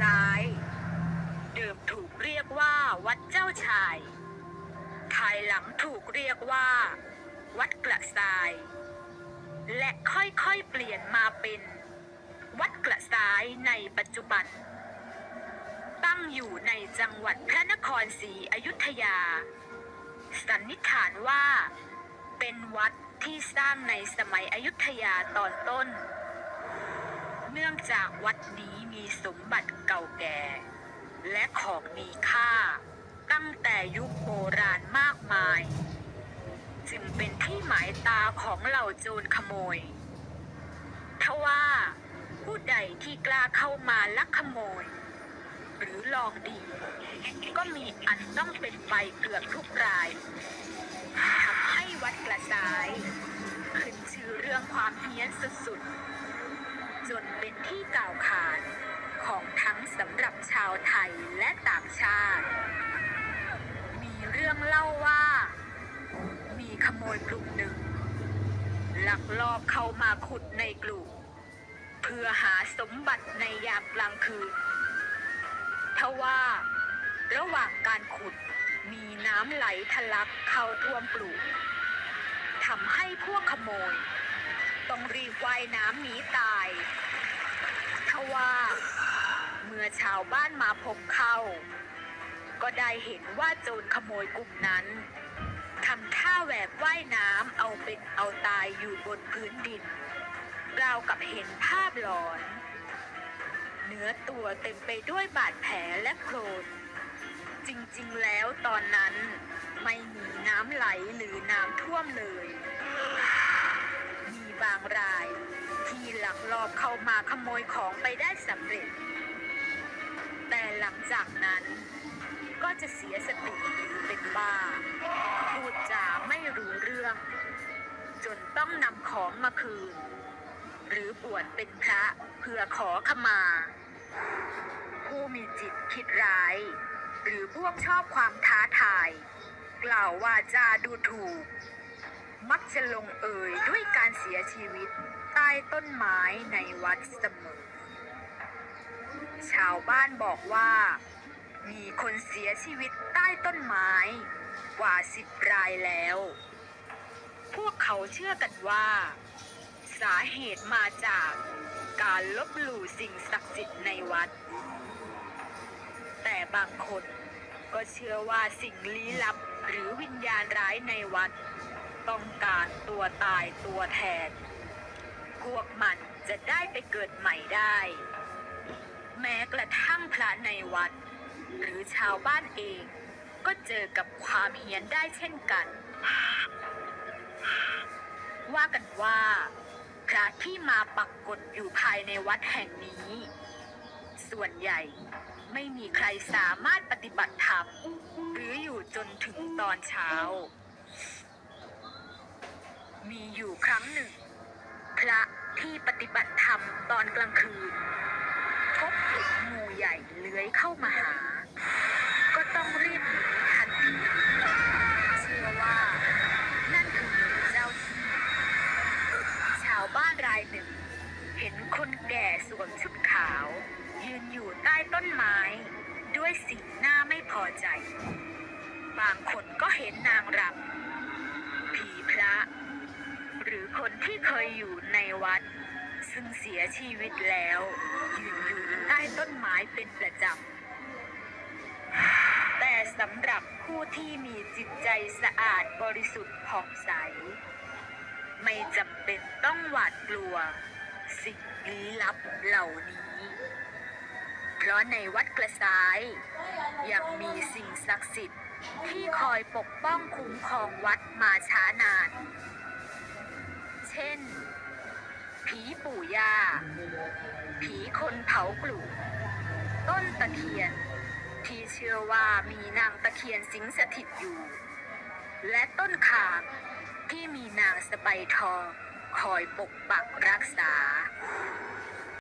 ซ้าย เดิมถูกเรียกว่าวัดเจ้าชาย ภายหลังถูกเรียกว่า วัดกระทราย และค่อยๆเปลี่ยนมาเป็น วัดกระซายในปัจจุบัน ตั้งอยู่ในจังหวัดพระนครศรีอยุธยา สันนิษฐานว่า เป็นวัดที่สร้างในสมัยอยุธยาตอนต้น เนื่องจากวัดนี้มีสมบัติเก่าแก่ และของมีค่า ตั้งแต่ยุคโบราณมากมาย จึงเป็นที่หมายตาของเหล่าโจรขโมยทว่าผู้ใดที่กล้าเข้ามาลักขโมย หรือลองดี ก็มีอันต้องเป็นไปเกือบทุกรายทำให้วัดกระสาย ขึ้นชื่อเรื่องความเฮี้ยนสุดๆ จนเป็นที่กล่าวขานของทั้งสำหรับชาวไทยและต่างชาติ มีเรื่องเล่าว่า มีขโมยกลุ่มหนึ่ง ลักลอบเข้ามาขุดในกลุ่ม เพื่อหาสมบัติในยามกลางคืนทว่า ระหว่างการขุดมีน้ำไหลทะลักเข้าท่วมปลูกทำให้พวกขโมย ต้องรีบว่ายน้ำหนีตาย ทว่า เมื่อชาวบ้านมาพบเข้า ก็ได้เห็นว่าโจรขโมยกลุ่มนั้นทำท่าแหวกว่ายน้ำเอาเป็นเอาตายอยู่บนพื้นดินราวกับเห็นภาพหลอน เนื้อตัวเต็มไปด้วยบาดแผลและโคลนจริงๆแล้วตอนนั้นไม่มีน้ำไหลหรือน้ำท่วมเลย มีบางราย หลอกลอบเข้ามาขโมยของไปได้สำเร็จ แต่หลังจากนั้นก็จะเสียสติเป็นบ้าพูดจาไม่รู้เรื่อง จนต้องนำของมาคืน หรือบวชเป็นพระเพื่อขอขมา ผู้มีจิตคิดร้าย หรือพวกชอบความท้าทาย กล่าวว่าจาดูถูก มักจะลงเอยด้วยการเสียชีวิต ใต้ต้นไม้ในวัดเสมอ ชาวบ้านบอกว่า มีคนเสียชีวิตใต้ต้นไม้กว่าสิบรายแล้ว พวกเขาเชื่อกันว่า สาเหตุมาจากการลบหลู่สิ่งศักดิ์สิทธิ์ในวัด แต่บางคนก็เชื่อว่าสิ่งลี้ลับหรือวิญญาณร้ายในวัด ต้องการตัวตายตัวแทน วกมันจะได้ไปเกิดใหม่ได้ แม้กระทั่งพระในวัด หรือชาวบ้านเอง ก็เจอกับความเฮี้ยนได้เช่นกัน ว่ากันว่า พระที่มาปักกฎอยู่ภายในวัดแห่งนี้ ส่วนใหญ่ไม่มีใครสามารถปฏิบัติธรรมหรืออยู่จนถึงตอนเช้า มีอยู่ครั้งหนึ่ง พระ ที่ปฏิบัติธรรมตอนกลางคืน พบเห็นงูใหญ่เลื้อยเข้ามาหา ก็ต้องรีบหนีทันทีเชื่อว่า นั่นคือเจ้าที่ชาวบ้านรายหนึ่ง เห็นคนแก่สวมชุดขาว ยืนอยู่ใต้ต้นไม้ ด้วยสีหน้าไม่พอใจ บางคนก็เห็นนางรำ ที่เคยอยู่ในวัด ซึ่งเสียชีวิตแล้ว ยืนอยู่ใต้ต้นไม้เป็นประจำ แต่สำหรับผู้ที่มีจิตใจสะอาดบริสุทธิ์ผ่องใส ไม่จำเป็นต้องหวาดกลัว สิ่งลี้ลับเหล่านี้ เพราะในวัดกระซ้าย ยังมีสิ่งศักดิ์สิทธิ์ที่คอยปกป้องคุ้มครองวัดมาช้านาน เช่น ผีปู่ย่า ผีคนเผากลุ่ต้นตะเคียน ที่เชื่อว่ามีนางตะเคียนสิงสถิตอยู่ และต้นขามที่มีนางสะใบทองคอยปกปักรักษา